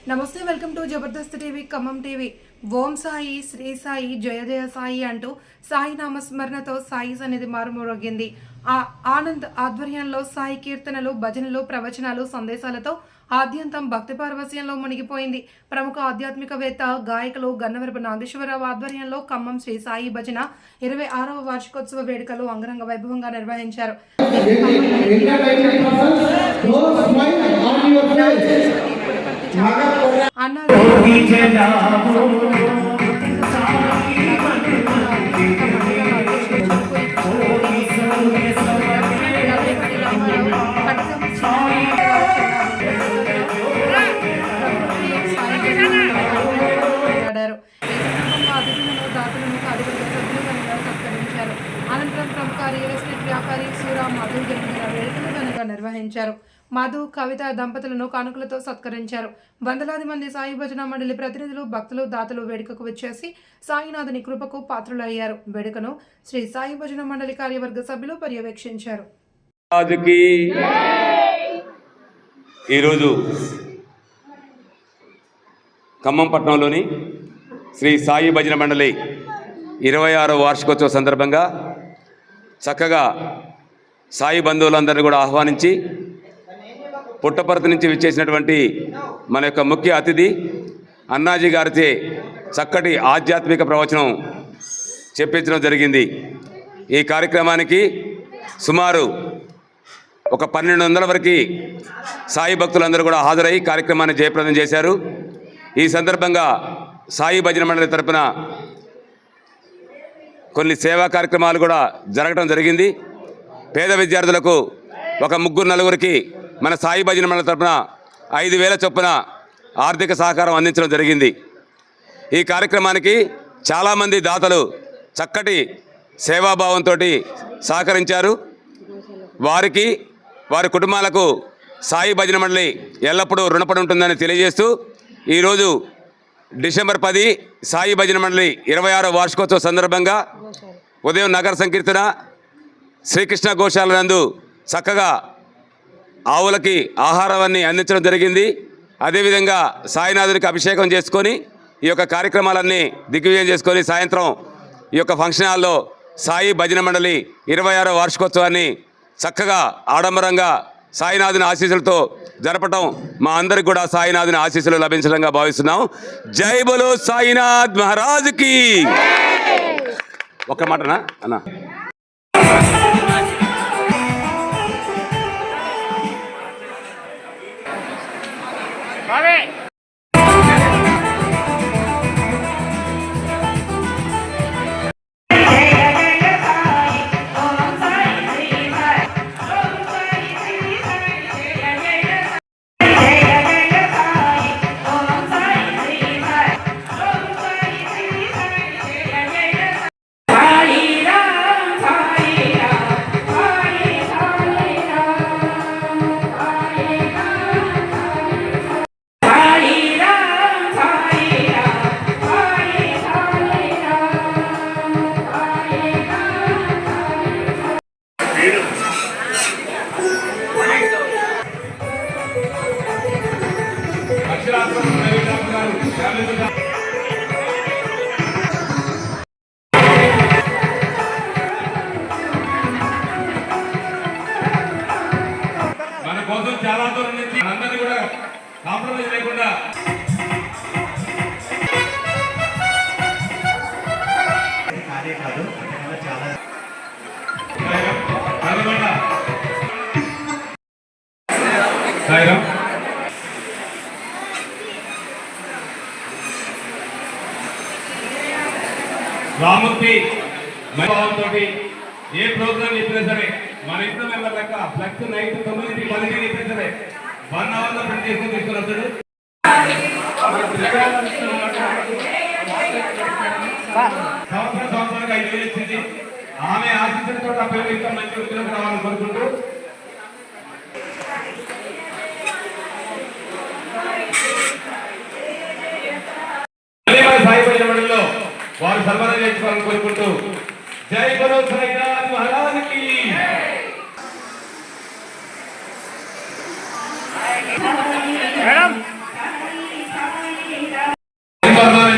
నమస్తే welcome to Jabardasth TV Khammam TV ఓం సాయి శ్రీ సాయి జయ జయ సాయి అంటూ సాయి నామస్మరణతో సాయి సన్నిధి మారుమోగింది ఆ ఆనంద్ ఆధ్వర్యంలో సాయి కీర్తనలు భజనలు ప్రవచనాలు సందేశాలతో ఆద్యంతం భక్తి పార్వశ్యంలో మునిగిపోయింది ప్రముఖ ఆధ్యాత్మికవేత్త గాయకులు గన్నవరపు నాగేశ్వరరావు ఆధ్వర్యంలో ఖమ్మం శ్రీ సాయి భజన ఇరవై ఆరవ వార్షికోత్సవ వేడుకలు అంగరంగ వైభవంగా నిర్వహించారు అనంతరం ప్రముఖ రియల్ ఎస్టేట్ వ్యాపారి సూరా మధు జరిగిన వేడుకలు ఘనంగా నిర్వహించారు. మధు కవిత దంపతులను కానుకలతో సత్కరించారు. వందలాది మంది సాయి భజన మండలి ప్రతినిధులు భక్తులు దాతలు వేడుకకు వచ్చేసి సాయినాథుని కృపకు పాత్రులయ్యారు. వేడుకను శ్రీ సాయి భజన మండలి కార్యవర్గ సభ్యులు పర్యవేక్షించారు. రాజుకి ఈరోజు ఖమ్మం పట్టణంలోని శ్రీ సాయి భజన మండలి ఇరవై ఆరో వార్షికోత్సవ సందర్భంగా చక్కగా సాయి బంధువులందరినీ కూడా ఆహ్వానించి పుట్టపర్తి నుంచి విచ్చేసినటువంటి మన యొక్క ముఖ్య అతిథి అన్నాజీ గారిచే చక్కటి ఆధ్యాత్మిక ప్రవచనం చెప్పించడం జరిగింది. ఈ కార్యక్రమానికి సుమారు ఒక పన్నెండు వందల వరకు సాయి భక్తులందరూ కూడా హాజరై కార్యక్రమాన్ని జయప్రదం చేశారు. ఈ సందర్భంగా సాయి భజన మండలి తరపున కొన్ని సేవా కార్యక్రమాలు కూడా జరగడం జరిగింది. పేద విద్యార్థులకు ఒక ముగ్గురు నలుగురికి మన సాయి భజన మండలి తరపున ఐదు వేల చొప్పున ఆర్థిక సహకారం అందించడం జరిగింది. ఈ కార్యక్రమానికి చాలామంది దాతలు చక్కటి సేవాభావంతో సహకరించారు. వారికి వారి కుటుంబాలకు సాయి భజన మండలి ఎల్లప్పుడూ రుణపడి ఉంటుందని తెలియజేస్తూ ఈరోజు డిసెంబర్ పది సాయి భజన మండలి ఇరవై ఆరో వార్షికోత్సవ సందర్భంగా ఉదయం నగర సంకీర్తన శ్రీకృష్ణ గోశాల నందు చక్కగా ఆవులకి ఆహారాన్ని అందించడం జరిగింది. అదేవిధంగా సాయినాథునికి అభిషేకం చేసుకొని ఈ యొక్క కార్యక్రమాలన్నీ దిగ్విజయం చేసుకొని సాయంత్రం ఈ యొక్క ఫంక్షన్ హాల్లో సాయి భజన మండలి ఇరవై ఆరో వార్షికోత్సవాన్ని చక్కగా ఆడంబరంగా సాయినాథుని ఆశీస్సులతో జరపటం మా అందరికి కూడా సాయినాథుని ఆశీస్సులు లభించడంగా భావిస్తున్నాం. జై బలో సాయినాథ్ మహారాజుకి ఒక్క మాటనా? అన్న? కాదే కాదు చాలా. సాయిరామ్. రామూర్తి భావంతో ఏ ప్రోగ్రామ్ చెప్పినా సరే మన ఇంట్లో మెంబర్ లెక్క ఫ్లెక్స్ నైట్ తొమ్మిది పదిహేను చెప్పినా సరే వన్ అవర్లో ప్రింట్ చేసుకుని తీసుకుని వస్తాడు సంవత్సరం సంవత్సరానికి ఐదు వేలు ఇచ్చింది ఆమె ఆశించిన ఆ పిల్లలు ఇంకా మంచి వృత్తిలోకి రావాలని కోరుకుంటూ. మండలిలో వారు సన్మానం చేసుకోవాలని కోరుకుంటూ. జై సాయినాథ్ మహారాజుకి.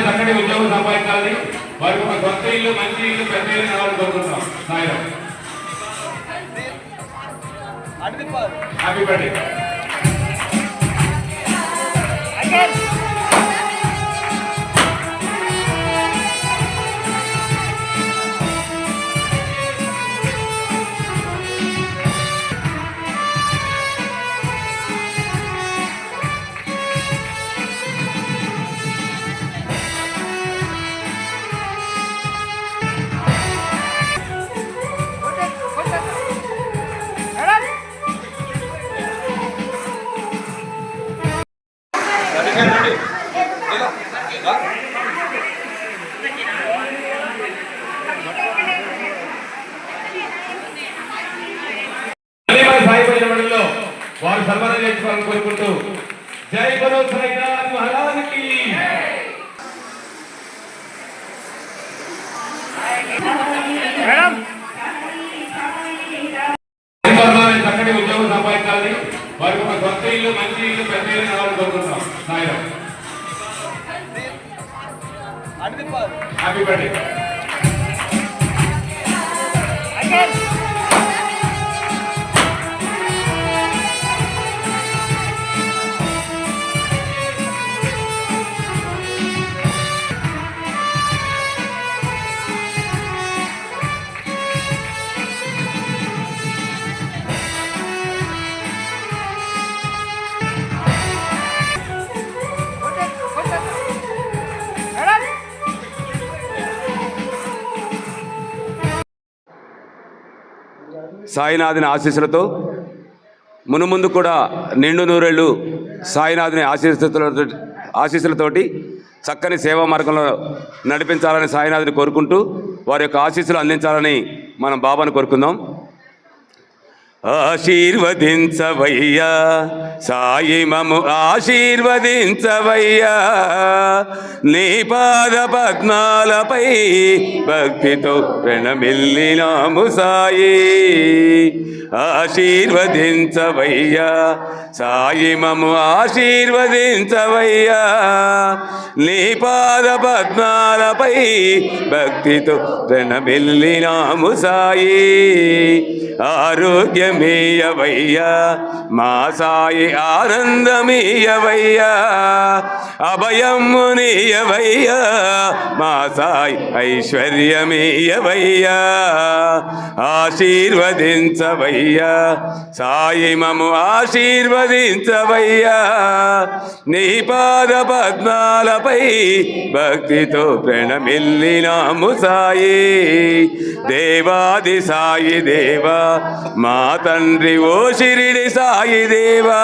చక్కటి ఉద్యోగం సంపాదించాలని వారికి ఒక కొత్త ఇల్లు మంచి ఇల్లు పెద్ద ఇల్లు కావాలని కోరుకుంటున్నాం. సాయిరాం హ్యాపీ బర్త్డే చేసుకోవాలని కోరుకుంటూ జై గురు సాయినాథ్ మహారాజ్కి. సన్మానం చక్కటి ఉద్యోగం సంపాదించాలని వారికి ఒక కొత్త ఇల్లు మంచి ఇల్లు పెద్ద ఇల్లు కావాలని కోరుకుంటున్నాం. సాయిరాం హ్యాపీ బర్త్డే సాయినాథుని ఆశీస్సులతో మునుముందు కూడా నిండు నూరేళ్ళు సాయినాథుని ఆశీస్సులతో ఆశీస్సులతోటి చక్కని సేవా మార్గంలో నడిపించాలని సాయినాథుని కోరుకుంటూ వారి యొక్క ఆశీస్సులు అందించాలని మనం బాబాను కోరుకుందాం. ఆశీర్వదించవయ్యా. సాయి మము ఆశీర్వదించవయ్యా. నీ పాద పద్మాలపై భక్తితో ప్రణమిల్లినాము సాయి. ఆశీర్వదించవయ్యా. సాయి మము ఆశీర్వదించవయ్యా. నీ పాద పద్మాలపై భక్తితో ప్రణమిల్లినాము సాయి. ఆరోగ్యం ఆరోగ్యమేయవయ్యా మా సాయి ఆనందమీయవయ్యా. అభయమునీయవయ్యా. మా సాయి ఐశ్వర్యమీయవయ్యా. ఆశీర్వదించవయ్యా. సాయి మము ఆశీర్వదించవయ్యా. నీ పాద పద్మాలపై భక్తితో ప్రణమిల్లినాము సాయి. దేవాది సాయి దేవా మా తండ్రి ఓ షిరిడి సాయి దేవా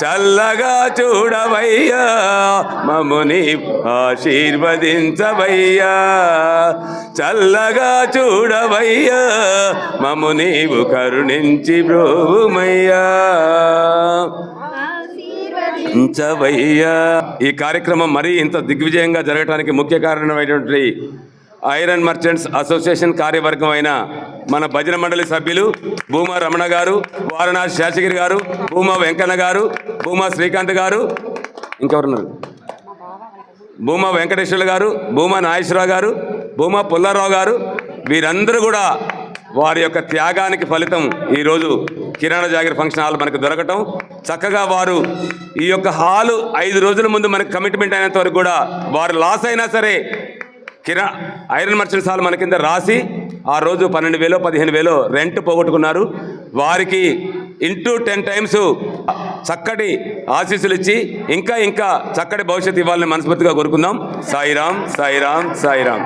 చల్లగా చూడవయ్యా మముని ఆశీర్వదించవయ్యా చల్లగా చూడవయ్యా మము నీవు కరుణించి బ్రోమయ్యా ఉంచవయ్యా ఈ కార్యక్రమం మరీ ఇంత దిగ్విజయంగా జరగడానికి ముఖ్య కారణమైనటువంటి ఐరన్ మర్చెంట్స్ అసోసియేషన్ కార్యవర్గం అయిన మన భజన మండలి సభ్యులు భూమా రమణ గారు వారణాసి శేషగిరి గారు భూమా వెంకన్న గారు భూమా శ్రీకాంత్ గారు ఇంకెవరున్నారు? భూమా వెంకటేశ్వర్లు గారు భూమా నాగేశ్వరరావు గారు భూమా పుల్లారావు గారు వీరందరూ కూడా వారి యొక్క త్యాగానికి ఫలితం ఈరోజు కిరాణా జాగిరి ఫంక్షన్ హాల్ మనకు దొరకటం. చక్కగా వారు ఈ యొక్క హాలు ఐదు రోజుల ముందు మనకు కమిట్మెంట్ అయినంత వరకు కూడా వారు లాస్ అయినా సరే కిరా ఐరన్ మర్చెంట్స్ హాల్ మన కింద రాసి ఆ రోజు పన్నెండు వేలో పదిహేను వేలో రెంట్ పోగొట్టుకున్నారు. వారికి ఇంటూ టెన్ టైమ్స్ చక్కటి ఆశీస్సులు ఇచ్చి ఇంకా ఇంకా చక్కటి భవిష్యత్తు ఇవ్వాలని మనస్ఫూర్తిగా కోరుకుందాం. సాయిరాం సాయిరాం సాయిరాం